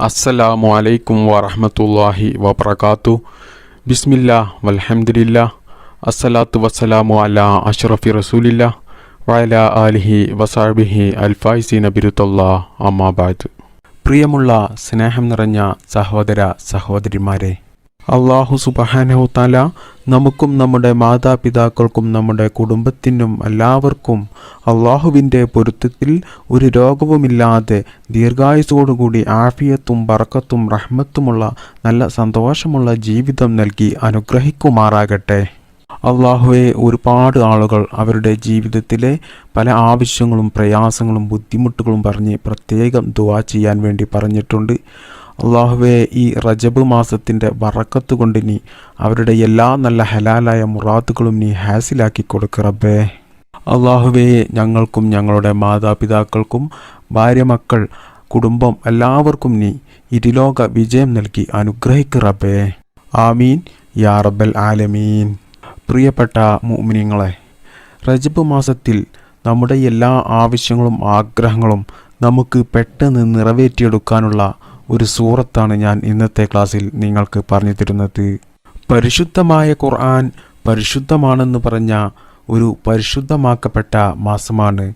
അസ്സലാമു അലൈക്കും വറഹമത്തല്ലാഹി വബർക്കാത്തു ബിസ്മില്ല വൽഹംദുലില്ല. അസ്സലാത്തു വസ്സലാമു അല അഷ്റഫി റസൂലില്ല. വയല ആലിഹി വസാബിഹി അൽഫായിസീന ബിരുത്തല്ലാ അമ്മാബാദ്. പ്രിയമുള്ള സ്നേഹം നിറഞ്ഞ സഹോദര സഹോദരിമാരെ അള്ളാഹു സുബഹാനഹുത്താല നമുക്കും നമ്മുടെ മാതാപിതാക്കൾക്കും നമ്മുടെ കുടുംബത്തിനും എല്ലാവർക്കും അള്ളാഹുവിന്റെ പൊരുത്തത്തിൽ ഒരു രോഗവുമില്ലാതെ ദീർഘായുസോടുകൂടി ആഫിയത്തും ബറക്കത്തും റഹ്മത്തുമുള്ള നല്ല സന്തോഷമുള്ള ജീവിതം നൽകി അനുഗ്രഹിക്കുമാറാകട്ടെ. അള്ളാഹുവെ ഒരുപാട് ആളുകൾ അവരുടെ ജീവിതത്തിലെ പല ആവശ്യങ്ങളും പ്രയാസങ്ങളും ബുദ്ധിമുട്ടുകളും പറഞ്ഞ് പ്രത്യേകം ദുവാ ചെയ്യാൻ വേണ്ടി പറഞ്ഞിട്ടുണ്ട്. അള്ളാഹുവെ ഈ റജബ് മാസത്തിന്റെ വറക്കത്ത് കൊണ്ട് നീ അവരുടെ എല്ലാ നല്ല ഹലാലായ മുറാത്തുകളും നീ ഹാസിലാക്കി കൊടുക്കറബേ അള്ളാഹുവെ ഞങ്ങൾക്കും ഞങ്ങളുടെ മാതാപിതാക്കൾക്കും ഭാര്യ മക്കൾ കുടുംബം എല്ലാവർക്കും നീ ഇരുലോക വിജയം നൽകി അനുഗ്രഹിക്കറബേ ആമീൻ. യാ റബ്ബൽ ആലമീൻ. പ്രിയപ്പെട്ട മുഅ്മിനീങ്ങളെ റജബ് മാസത്തിൽ നമ്മുടെ എല്ലാ ആവശ്യങ്ങളും ആഗ്രഹങ്ങളും നമുക്ക് പെട്ടെന്ന് നിറവേറ്റിയെടുക്കാനുള്ള ഒരു സൂറത്താണ് ഞാൻ ഇന്നത്തെ ക്ലാസ്സിൽ നിങ്ങൾക്ക് പറഞ്ഞു തരുന്നത്. പരിശുദ്ധമായ ഖുർആൻ പരിശുദ്ധമാണെന്ന് പറഞ്ഞ ഒരു പരിശുദ്ധമാക്കപ്പെട്ട മാസമാണ്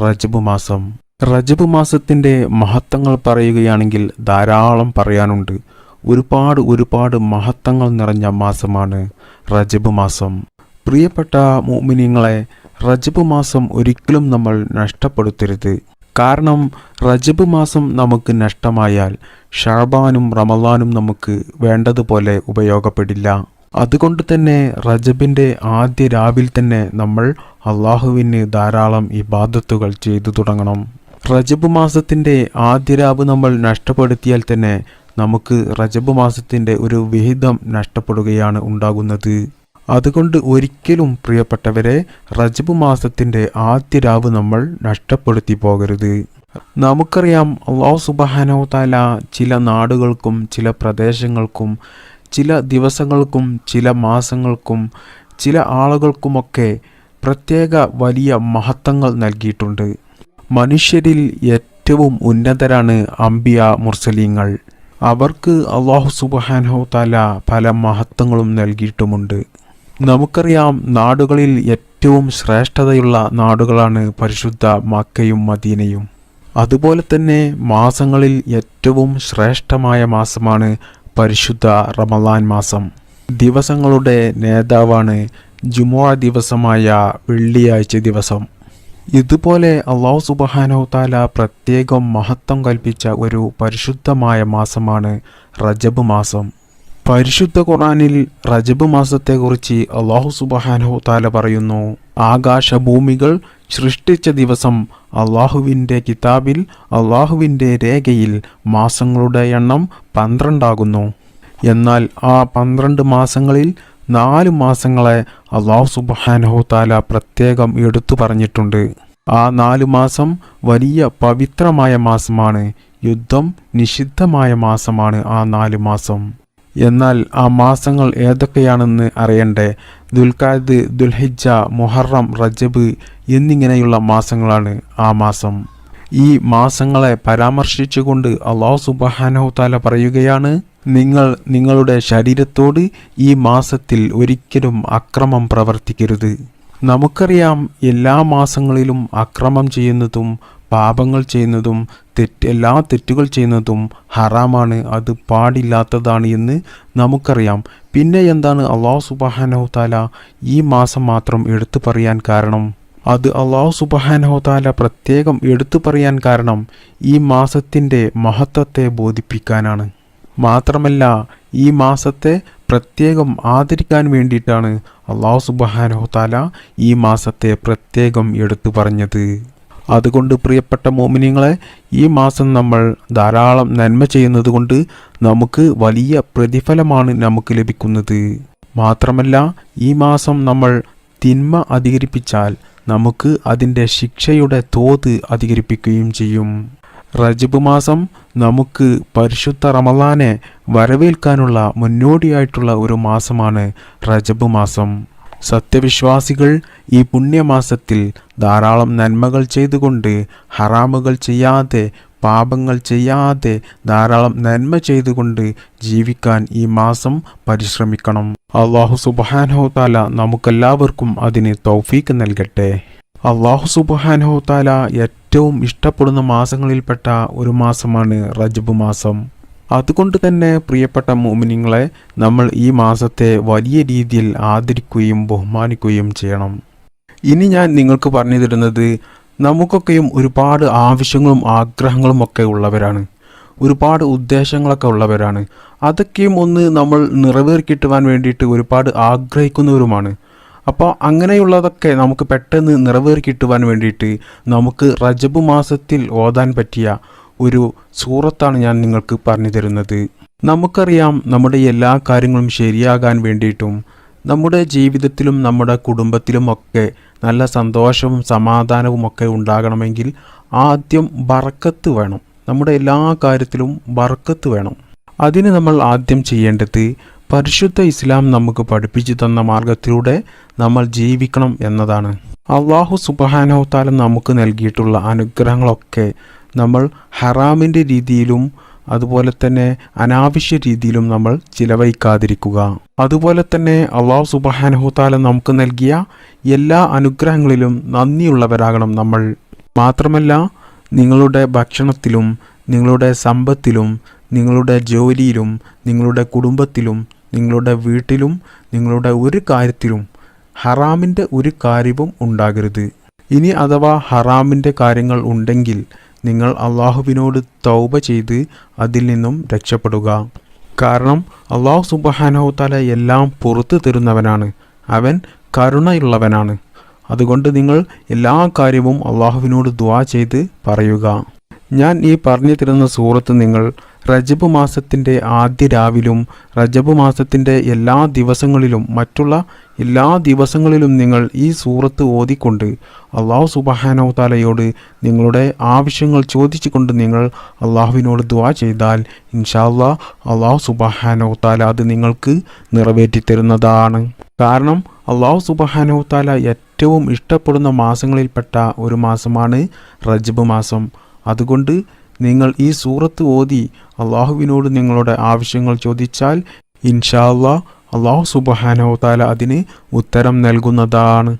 റജബ് മാസം. റജബ് മാസത്തിന്റെ മഹത്വങ്ങൾ പറയുകയാണെങ്കിൽ ധാരാളം പറയാനുണ്ട്. ഒരുപാട് ഒരുപാട് മഹത്വങ്ങൾ നിറഞ്ഞ മാസമാണ് റജബ് മാസം. പ്രിയപ്പെട്ട മോമിനിങ്ങളെ റജബ് മാസം ഒരിക്കലും നമ്മൾ നഷ്ടപ്പെടുത്തരുത്. കാരണം റജബ് മാസം നമുക്ക് നഷ്ടമായാൽ ഷാബാനും റമലാനും നമുക്ക് വേണ്ടതുപോലെ ഉപയോഗപ്പെടില്ല. അതുകൊണ്ട് തന്നെ റജബിന്റെ ആദ്യ രാവിൽ തന്നെ നമ്മൾ അള്ളാഹുവിന് ധാരാളം ഇബാദത്തുകൾ ചെയ്തു തുടങ്ങണം. റജബ് മാസത്തിന്റെ ആദ്യ രാവ് നമ്മൾ നഷ്ടപ്പെടുത്തിയാൽ തന്നെ നമുക്ക് റജബ് മാസത്തിന്റെ ഒരു വിഹിതം നഷ്ടപ്പെടുകയാണ് ഉണ്ടാകുന്നത്. അതുകൊണ്ട് ഒരിക്കലും പ്രിയപ്പെട്ടവരെ റജബ് മാസത്തിന്റെ ആദ്യ രാവ് നമ്മൾ നഷ്ടപ്പെടുത്തി പോകരുത്. നമുക്കറിയാം അള്ളാഹു സുബാനോ താല ചില നാടുകൾക്കും ചില പ്രദേശങ്ങൾക്കും ചില ദിവസങ്ങൾക്കും ചില മാസങ്ങൾക്കും ചില ആളുകൾക്കുമൊക്കെ പ്രത്യേക വലിയ മഹത്വങ്ങൾ നൽകിയിട്ടുണ്ട്. മനുഷ്യരിൽ ഏറ്റവും ഉന്നതരാണ് അംബിയ മുർസലീങ്ങൾ. അവർക്ക് അള്ളാഹു സുബാനോ താല പല മഹത്വങ്ങളും നൽകിയിട്ടുമുണ്ട്. നമുക്കറിയാം നാടുകളിൽ ഏറ്റവും ശ്രേഷ്ഠതയുള്ള നാടുകളാണ് പരിശുദ്ധ മക്കയും മദീനയും. അതുപോലെ തന്നെ മാസങ്ങളിൽ ഏറ്റവും ശ്രേഷ്ഠമായ മാസമാണ് പരിശുദ്ധ റമലാൻ മാസം. ദിവസങ്ങളുടെ നേതാവാണ് ജുമുഅ ദിവസമായ വെള്ളിയാഴ്ച ദിവസം. ഇതുപോലെ അള്ളാഹു സുബഹാനോ താല പ്രത്യേകം മഹത്വം കൽപ്പിച്ച ഒരു പരിശുദ്ധമായ മാസമാണ് റജബ് മാസം. പരിശുദ്ധ ഖുറാനിൽ റജബ് മാസത്തെക്കുറിച്ച് അള്ളാഹു സുബഹാനഹു താല പറയുന്നു ആകാശഭൂമികൾ സൃഷ്ടിച്ച ദിവസം അള്ളാഹുവിന്റെ കിതാബിൽ അള്ളാഹുവിന്റെ രേഖയിൽ മാസങ്ങളുടെ എണ്ണം പന്ത്രണ്ടാകുന്നു. എന്നാൽ ആ പന്ത്രണ്ട് മാസങ്ങളിൽ നാല് മാസങ്ങളെ അള്ളാഹു സുബാനഹു താല പ്രത്യേകം എടുത്തു പറഞ്ഞിട്ടുണ്ട്. ആ നാല് മാസം വലിയ പവിത്രമായ മാസമാണ് യുദ്ധം നിഷിദ്ധമായ മാസമാണ് ആ നാല് മാസം. എന്നാൽ ആ മാസങ്ങൾ ഏതൊക്കെയാണെന്ന് അറിയണ്ടേ? ദുൽഖാദ് ദുൽഹിജ മുഹറം റജബ് എന്നിങ്ങനെയുള്ള മാസങ്ങളാണ് ആ മാസം. ഈ മാസങ്ങളെ പരാമർശിച്ചുകൊണ്ട് അള്ളാഹു സുബഹാനോ താല പറയുകയാണ് നിങ്ങൾ നിങ്ങളുടെ ശരീരത്തോട് ഈ മാസത്തിൽ ഒരിക്കലും അക്രമം പ്രവർത്തിക്കരുത്. നമുക്കറിയാം എല്ലാ മാസങ്ങളിലും അക്രമം ചെയ്യുന്നതും പാപങ്ങൾ ചെയ്യുന്നതും തെറ്റ് എല്ലാ തെറ്റുകൾ ചെയ്യുന്നതും ഹറാമാണ്. അത് പാടില്ലാത്തതാണ് എന്ന് നമുക്കറിയാം. പിന്നെ എന്താണ് അള്ളാഹു താല ഈ മാസം മാത്രം എടുത്തു പറയാൻ കാരണം? അത് അള്ളാഹു താല പ്രത്യേകം എടുത്തു പറയാൻ കാരണം ഈ മാസത്തിന്റെ മഹത്വത്തെ ബോധിപ്പിക്കാനാണ്. മാത്രമല്ല ഈ മാസത്തെ പ്രത്യേകം ആദരിക്കാൻ വേണ്ടിയിട്ടാണ് അള്ളാഹു താല ഈ മാസത്തെ പ്രത്യേകം എടുത്തു പറഞ്ഞത്. അതുകൊണ്ട് പ്രിയപ്പെട്ട മോമിനിങ്ങളെ ഈ മാസം നമ്മൾ ധാരാളം നന്മ ചെയ്യുന്നത് കൊണ്ട് നമുക്ക് വലിയ പ്രതിഫലമാണ് നമുക്ക് ലഭിക്കുന്നത്. മാത്രമല്ല ഈ മാസം നമ്മൾ തിന്മ അധികരിപ്പിച്ചാൽ നമുക്ക് അതിന്റെ ശിക്ഷയുടെ തോത് അധികരിപ്പിക്കുകയും ചെയ്യും. റജബ് മാസം നമുക്ക് പരിശുദ്ധ റമലാനെ വരവേൽക്കാനുള്ള മുന്നോടിയായിട്ടുള്ള ഒരു മാസമാണ് റജബ് മാസം. സത്യവിശ്വാസികൾ ഈ പുണ്യമാസത്തിൽ ധാരാളം നന്മകൾ ചെയ്തുകൊണ്ട് ഹറാമുകൾ ചെയ്യാതെ പാപങ്ങൾ ചെയ്യാതെ ധാരാളം നന്മ ചെയ്തുകൊണ്ട് ജീവിക്കാൻ ഈ മാസം പരിശ്രമിക്കണം. അള്ളാഹു താല നമുക്കെല്ലാവർക്കും അതിന് തൗഫീക്ക് നൽകട്ടെ. അള്ളാഹു താല ഏറ്റവും ഇഷ്ടപ്പെടുന്ന മാസങ്ങളിൽപ്പെട്ട ഒരു മാസമാണ് റജബ് മാസം. അതുകൊണ്ട് തന്നെ പ്രിയപ്പെട്ട മോമിനിങ്ങളെ നമ്മൾ ഈ മാസത്തെ വലിയ രീതിയിൽ ആദരിക്കുകയും ബഹുമാനിക്കുകയും ചെയ്യണം. ഇനി ഞാൻ നിങ്ങൾക്ക് പറഞ്ഞു തരുന്നത് നമുക്കൊക്കെയും ഒരുപാട് ആവശ്യങ്ങളും ആഗ്രഹങ്ങളും ഒക്കെ ഉള്ളവരാണ്. ഒരുപാട് ഉദ്ദേശങ്ങളൊക്കെ ഉള്ളവരാണ്. അതൊക്കെയും ഒന്ന് നമ്മൾ നിറവേറിക്കിട്ടുവാൻ വേണ്ടിയിട്ട് ഒരുപാട് ആഗ്രഹിക്കുന്നവരുമാണ്. അപ്പോൾ അങ്ങനെയുള്ളതൊക്കെ നമുക്ക് പെട്ടെന്ന് നിറവേറിക്കിട്ടുവാൻ വേണ്ടിയിട്ട് നമുക്ക് റജബ് മാസത്തിൽ ഓതാൻ പറ്റിയ ഒരു സൂറത്താണ് ഞാൻ നിങ്ങൾക്ക് പറഞ്ഞു തരുന്നത്. നമുക്കറിയാം നമ്മുടെ എല്ലാ കാര്യങ്ങളും ശരിയാകാൻ വേണ്ടിയിട്ടും നമ്മുടെ ജീവിതത്തിലും നമ്മുടെ കുടുംബത്തിലും ഒക്കെ നല്ല സന്തോഷവും സമാധാനവും ഒക്കെ ഉണ്ടാകണമെങ്കിൽ ആദ്യം ബറക്കത്ത് വേണം. നമ്മുടെ എല്ലാ കാര്യത്തിലും ബറക്കത്ത് വേണം. അതിന് നമ്മൾ ആദ്യം ചെയ്യേണ്ടത് പരിശുദ്ധ ഇസ്ലാം നമുക്ക് പഠിപ്പിച്ചു തന്ന മാർഗത്തിലൂടെ നമ്മൾ ജീവിക്കണം എന്നതാണ്. അള്ളാഹു സുബഹാനവത്താല നമുക്ക് നൽകിയിട്ടുള്ള അനുഗ്രഹങ്ങളൊക്കെ നമ്മൾ ഹറാമിന്റെ രീതിയിലും അതുപോലെ തന്നെ അനാവശ്യ രീതിയിലും നമ്മൾ ചിലവഴിക്കാതിരിക്കുക. അതുപോലെ തന്നെ അള്ളാഹു സുബഹാനഹുത്താല നമുക്ക് നൽകിയ എല്ലാ അനുഗ്രഹങ്ങളിലും നന്ദിയുള്ളവരാകണം നമ്മൾ. മാത്രമല്ല നിങ്ങളുടെ ഭക്ഷണത്തിലും നിങ്ങളുടെ സമ്പത്തിലും നിങ്ങളുടെ ജോലിയിലും നിങ്ങളുടെ കുടുംബത്തിലും നിങ്ങളുടെ വീട്ടിലും നിങ്ങളുടെ ഒരു കാര്യത്തിലും ഹറാമിന്റെ ഒരു കാര്യവും ഉണ്ടാകരുത്. ഇനി അഥവാ ഹറാമിന്റെ കാര്യങ്ങൾ ഉണ്ടെങ്കിൽ നിങ്ങൾ അള്ളാഹുവിനോട് തൗബ ചെയ്ത് അതിൽ നിന്നും രക്ഷപ്പെടുക. കാരണം അള്ളാഹു സുബഹാനഹുത്താല എല്ലാം പുറത്തു തരുന്നവനാണ്. അവൻ കരുണയുള്ളവനാണ്. അതുകൊണ്ട് നിങ്ങൾ എല്ലാ കാര്യവും അള്ളാഹുവിനോട് ദ്വാ ചെയ്ത് പറയുക. ഞാൻ ഈ പറഞ്ഞു തരുന്ന സൂറത്ത് നിങ്ങൾ റജബ് മാസത്തിന്റെ ആദ്യ രാവിലും റജബ് മാസത്തിന്റെ എല്ലാ ദിവസങ്ങളിലും മറ്റുള്ള എല്ലാ ദിവസങ്ങളിലും നിങ്ങൾ ഈ സൂറത്ത് ഓതിക്കൊണ്ട് അള്ളാഹു സുബഹാനോ താലയോട് നിങ്ങളുടെ ആവശ്യങ്ങൾ ചോദിച്ചുകൊണ്ട് നിങ്ങൾ അള്ളാഹുവിനോട് ദുവാ ചെയ്താൽ ഇൻഷാല്ലാ അള്ളാഹു സുബഹാനോ താല അത് നിങ്ങൾക്ക് നിറവേറ്റിത്തരുന്നതാണ്. കാരണം അള്ളാഹു സുബഹാനോ താല ഏറ്റവും ഇഷ്ടപ്പെടുന്ന മാസങ്ങളിൽപ്പെട്ട ഒരു മാസമാണ് റജബ് മാസം. അതുകൊണ്ട് നിങ്ങൾ ഈ സൂറത്ത് ഓതി അള്ളാഹുവിനോട് നിങ്ങളുടെ ആവശ്യങ്ങൾ ചോദിച്ചാൽ ഇൻഷാ അള്ളാഹ് അള്ളാഹു സുബഹാനോ താല അതിന് ഉത്തരം നൽകുന്നതാണ്.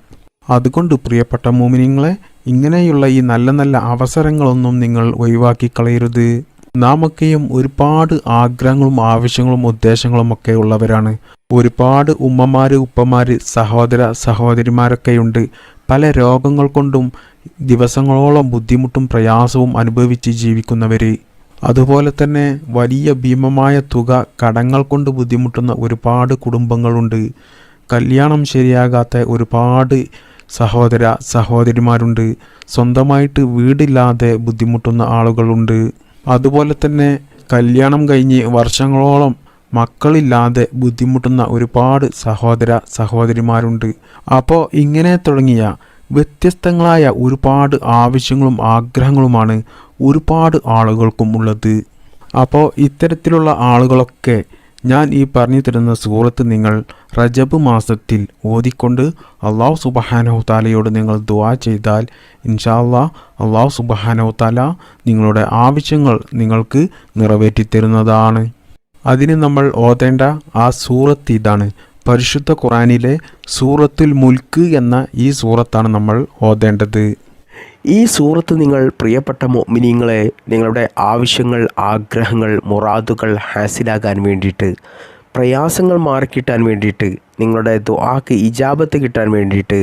അതുകൊണ്ട് പ്രിയപ്പെട്ട മോമിനിങ്ങളെ ഇങ്ങനെയുള്ള ഈ നല്ല നല്ല അവസരങ്ങളൊന്നും നിങ്ങൾ ഒഴിവാക്കി കളയരുത്. നാമൊക്കെയും ഒരുപാട് ആഗ്രഹങ്ങളും ആവശ്യങ്ങളും ഉദ്ദേശങ്ങളും ഒക്കെ ഉള്ളവരാണ്. ഒരുപാട് ഉമ്മമാര് ഉപ്പമാര് സഹോദര സഹോദരിമാരൊക്കെയുണ്ട്. പല രോഗങ്ങൾ കൊണ്ടും ദിവസങ്ങളോളം ബുദ്ധിമുട്ടും പ്രയാസവും അനുഭവിച്ച് ജീവിക്കുന്നവർ അതുപോലെ തന്നെ വലിയ ഭീമമായ തുക കടങ്ങൾ കൊണ്ട് ബുദ്ധിമുട്ടുന്ന ഒരുപാട് കുടുംബങ്ങളുണ്ട്. കല്യാണം ശരിയാകാത്ത ഒരുപാട് സഹോദര സഹോദരിമാരുണ്ട്. സ്വന്തമായിട്ട് വീടില്ലാതെ ബുദ്ധിമുട്ടുന്ന ആളുകളുണ്ട്. അതുപോലെ തന്നെ കല്യാണം കഴിഞ്ഞ് വർഷങ്ങളോളം മക്കളില്ലാതെ ബുദ്ധിമുട്ടുന്ന ഒരുപാട് സഹോദര സഹോദരിമാരുണ്ട്. അപ്പോൾ ഇങ്ങനെ തുടങ്ങിയ വ്യത്യസ്തങ്ങളായ ഒരുപാട് ആവശ്യങ്ങളും ആഗ്രഹങ്ങളുമാണ് ഒരുപാട് ആളുകൾക്കും ഉള്ളത്. അപ്പോൾ ഇത്തരത്തിലുള്ള ആളുകളൊക്കെ ഞാൻ ഈ പറഞ്ഞു തരുന്ന സൂറത്ത് നിങ്ങൾ റജബ് മാസത്തിൽ ഓതിക്കൊണ്ട് അള്ളാഹു സുബഹാനഹുത്താലയോട് നിങ്ങൾ ദുവാ ചെയ്താൽ ഇൻഷാ അള്ളാഹ് സുബഹാനഹുത്താല നിങ്ങളുടെ ആവശ്യങ്ങൾ നിങ്ങൾക്ക് നിറവേറ്റി തരുന്നതാണ് അതിന് നമ്മൾ ഓതേണ്ട ആ സൂറത്ത് ഇതാണ്. പരിശുദ്ധ ഖുറാനിലെ സൂറത്തുൽ മുൽക്ക് എന്ന ഈ സൂറത്താണ് നമ്മൾ ഓതേണ്ടത്. ഈ സൂറത്ത് നിങ്ങൾ പ്രിയപ്പെട്ട മോമിനിയങ്ങളെ നിങ്ങളുടെ ആവശ്യങ്ങൾ ആഗ്രഹങ്ങൾ മുറാദുകൾ ഹാസിലാകാൻ വേണ്ടിയിട്ട് പ്രയാസങ്ങൾ മാറിക്കിട്ടാൻ വേണ്ടിയിട്ട് നിങ്ങളുടെ ദുആക്ക് ഇജാബത്ത് കിട്ടാൻ വേണ്ടിയിട്ട്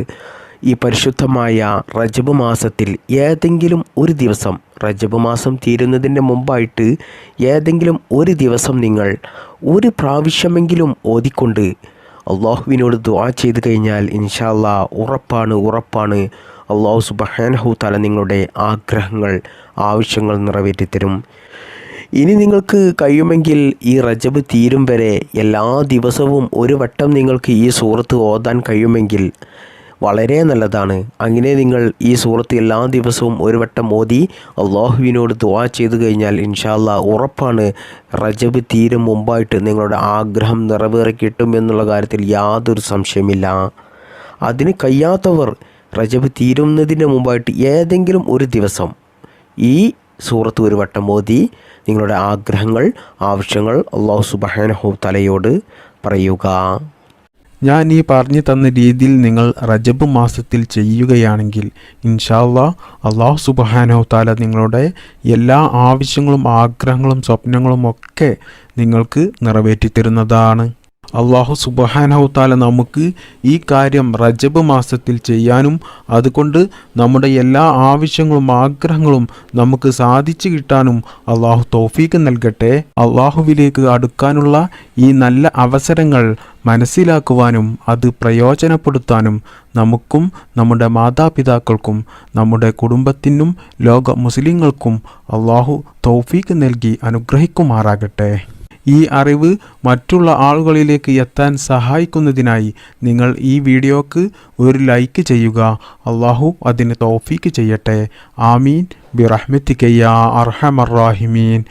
ഈ പരിശുദ്ധമായ റജബ് മാസത്തിൽ ഏതെങ്കിലും ഒരു ദിവസം റജബ് മാസം തീരുന്നതിന്റെ മുമ്പായിട്ട് ഏതെങ്കിലും ഒരു ദിവസം നിങ്ങൾ ഒരു പ്രാവശ്യമെങ്കിലും ഓതിക്കൊണ്ട് അള്ളാഹുവിനോട് ദുവാ ചെയ്ത് കഴിഞ്ഞാൽ ഇൻഷാല്ല ഉറപ്പാണ് ഉറപ്പാണ്. അള്ളാഹു സുബഹാനഹു തല നിങ്ങളുടെ ആഗ്രഹങ്ങൾ ആവശ്യങ്ങൾ നിറവേറ്റിത്തരും. ഇനി നിങ്ങൾക്ക് കഴിയുമെങ്കിൽ ഈ റജബ് തീരും വരെ എല്ലാ ദിവസവും ഒരു വട്ടം നിങ്ങൾക്ക് ഈ സൂറത്ത് ഓതാൻ കഴിയുമെങ്കിൽ വളരെ നല്ലതാണ്. അങ്ങനെ നിങ്ങൾ ഈ സൂറത്ത് എല്ലാ ദിവസവും ഒരു വട്ടം ഓതി അള്ളാഹുവിനോട് ദുആ ചെയ്തു കഴിഞ്ഞാൽ ഇൻഷാല്ല ഉറപ്പാണ് റജബ് തീരും മുമ്പായിട്ട് നിങ്ങളുടെ ആഗ്രഹം നിറവേറി കിട്ടും എന്നുള്ള കാര്യത്തിൽ യാതൊരു സംശയമില്ല. അതിന് കഴിയാത്തവർ റജബ് തീരുന്നതിന് മുമ്പായിട്ട് ഏതെങ്കിലും ഒരു ദിവസം ഈ സൂറത്ത് ഒരു വട്ടം ഓതി നിങ്ങളുടെ ആഗ്രഹങ്ങൾ ആവശ്യങ്ങൾ അള്ളാഹു സുബഹാനഹു തലയോട് പറയുക. ഞാൻ ഈ പറഞ്ഞു തന്ന രീതിയിൽ നിങ്ങൾ റജബ് മാസത്തിൽ ചെയ്യുകയാണെങ്കിൽ ഇൻഷാല്ലാ അള്ളാഹു സുബഹാനോ താല നിങ്ങളുടെ എല്ലാ ആവശ്യങ്ങളും ആഗ്രഹങ്ങളും സ്വപ്നങ്ങളും ഒക്കെ നിങ്ങൾക്ക് നിറവേറ്റി തരുന്നതാണ് അള്ളാഹു സുബഹാനഹുത്താല താല നമുക്ക് ഈ കാര്യം റജബ് മാസത്തിൽ ചെയ്യാനും അതുകൊണ്ട് നമ്മുടെ എല്ലാ ആവശ്യങ്ങളും ആഗ്രഹങ്ങളും നമുക്ക് സാധിച്ചു കിട്ടാനും അള്ളാഹു തോഫീക്ക് നൽകട്ടെ. അള്ളാഹുവിലേക്ക് അടുക്കാനുള്ള ഈ നല്ല അവസരങ്ങൾ മനസ്സിലാക്കുവാനും അത് പ്രയോജനപ്പെടുത്താനും നമുക്കും നമ്മുടെ മാതാപിതാക്കൾക്കും നമ്മുടെ കുടുംബത്തിനും ലോക മുസ്ലിങ്ങൾക്കും അള്ളാഹു തൗഫീക്ക് നൽകി അനുഗ്രഹിക്കുമാറാകട്ടെ. ഈ അറിവ് മറ്റുള്ള ആളുകളിലേക്ക് എത്താൻ സഹായിക്കുന്നതിനായി നിങ്ങൾ ഈ വീഡിയോക്ക് ഒരു ലൈക്ക് ചെയ്യുക. അള്ളാഹു അതിന് തോഫീക്ക് ചെയ്യട്ടെ. ആമീൻ. ബിറഹ്മത്തിക്കയ്യ അർഹമറാഹിമീൻ